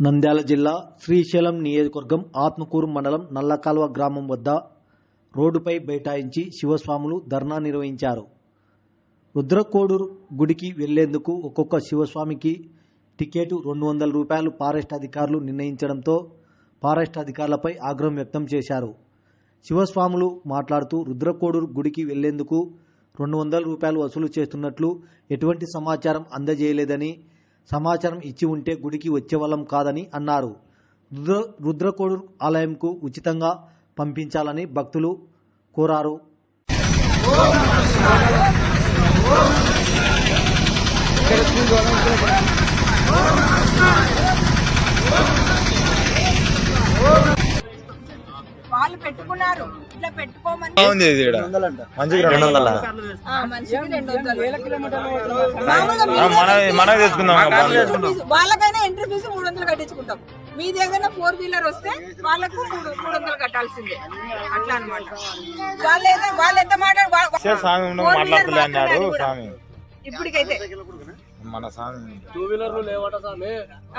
నంద్యాల జిల్లా శ్రీశైలం నియోజకవర్గం ఆత్మకూరు మండలం నల్లకాల్వ గ్రామం వద్ద రోడ్డుపై బైఠాయించి శివస్వాములు ధర్నా నిర్వహించారు. రుద్రకోడూరు గుడికి వెళ్ళేందుకు ఒక్కొక్క శివస్వామికి టికెట్ రెండు వందల రూపాయలు ఫారెస్ట్ అధికారులు నిర్ణయించడంతో ఫారెస్ట్ అధికారులపై ఆగ్రహం వ్యక్తం చేశారు. శివస్వాములు మాట్లాడుతూ రుద్రకోడూరు గుడికి వెళ్ళేందుకు రెండు వందల రూపాయలు వసూలు చేస్తున్నట్లు ఎటువంటి సమాచారం అందజేయలేదని సమాచారం ఇచ్చి ఉంటే గుడికి వచ్చేవాళ్ళం కాదని అన్నారు. రుద్ర రుద్రకోడు ఆలయంకు ఉచితంగా పంపించాలని భక్తులు కోరారు వాళ్ళు పెట్టుకున్నారు ఇట్లా పెట్టుకోమని బాగుంది ఇది ఈడ. మంచిగా రెండు వందల ఆ, మనిషికి రెండు వందలు మామూలుగా మీ ఆ, మన దగ్గర మనకి తెచ్చుకుందాం అబ్బా. ఎంట్రీ ఫీజు- వాళ్ళకైనా ఎంట్రీ ఫీజు మూడు వందలు కట్టించుకుంటాం. మీ దగ్గర ఫోర్ వీలర్ వస్తే వాళ్ళకు మూడు మూడు వందలు కట్టాల్సిందే. అట్లా అనమాట వాళ్ళు వాళ్ళు ఎంత మాట్లాడు వా- వా- సే స్వామి నువ్వు four wheeler మాట్లాడుతులే అన్నాడు మాట్లాడాలి కూడా. స్వామి. ఇప్పటికైతే. మన స్వామి.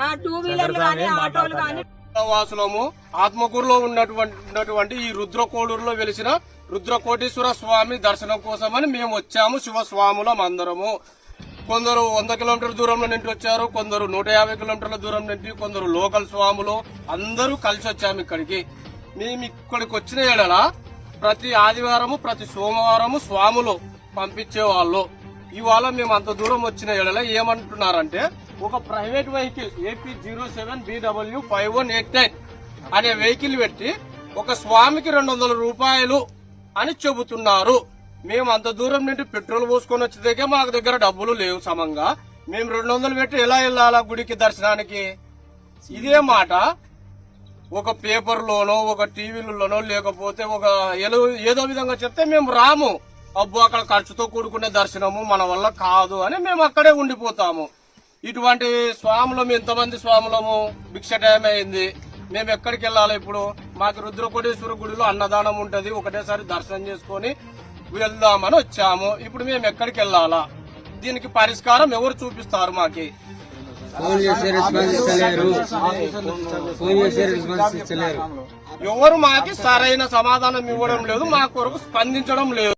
ఆ, టూ వీలర్లు కానీ ఆటోలు కానీ వాసులము ఆత్మకూరులో ఉన్నటువంటి ఉన్నటువంటి ఈ రుద్రకోడూరులో వెలిసిన రుద్రకోటేశ్వర స్వామి దర్శనం కోసమని మేము వచ్చాము శివస్వాములం అందరము. కొందరు వంద కిలోమీటర్ల దూరంలో నుండి వచ్చారు కొందరు నూట యాభై కిలోమీటర్ల దూరం నుండి కొందరు లోకల్ స్వాములు అందరూ కలిసి వచ్చాము ఇక్కడికి. మేము ఇక్కడికి వచ్చిన ఏడల ప్రతి ఆదివారము ప్రతి సోమవారము స్వాములు పంపించే వాళ్ళు ఇవాళ మేము అంత దూరం వచ్చిన ఏడల ఏమంటున్నారంటే ఒక private vehicle AP zero seven BW five one eight nine అనే వెహికల్ పెట్టి ఒక స్వామికి రెండు వందల రూపాయలు అని చెబుతున్నారు. మేము అంత దూరం నుండి పెట్రోల్ పోసుకొని వచ్చేదాకే మాకు దగ్గర డబ్బులు లేవు సమంగా. మేము రెండు వందలు పెట్టి ఎలా వెళ్ళాలా గుడికి దర్శనానికి? ఇదే మాట. ఒక పేపర్లోనో ఒక టీవీలలోనో లేకపోతే ఒక ఏదో విధంగా చెప్తే మేము రాము. అబ్బో అక్కడ ఖర్చుతో కూడుకునే దర్శనము మన వల్ల కాదు అని మేము అక్కడే ఉండిపోతాము. ఇటువంటి స్వాములము ఎంతమంది స్వాములము భిక్ష టైం అయింది మేము ఎక్కడికి వెళ్ళాలి ఇప్పుడు? మాకు రుద్రకోటేశ్వర గుడిలో అన్నదానం ఉంటది. ఒకటేసారి దర్శనం చేసుకొని వెళ్దామని వచ్చాము. ఇప్పుడు మేము ఎక్కడికి వెళ్ళాలా? దీనికి పరిష్కారం ఎవరు చూపిస్తారు మాకి? ఎవరు మాకి సరైన సమాధానం ఇవ్వడం లేదు. మా కొరకు స్పందించడం లేదు.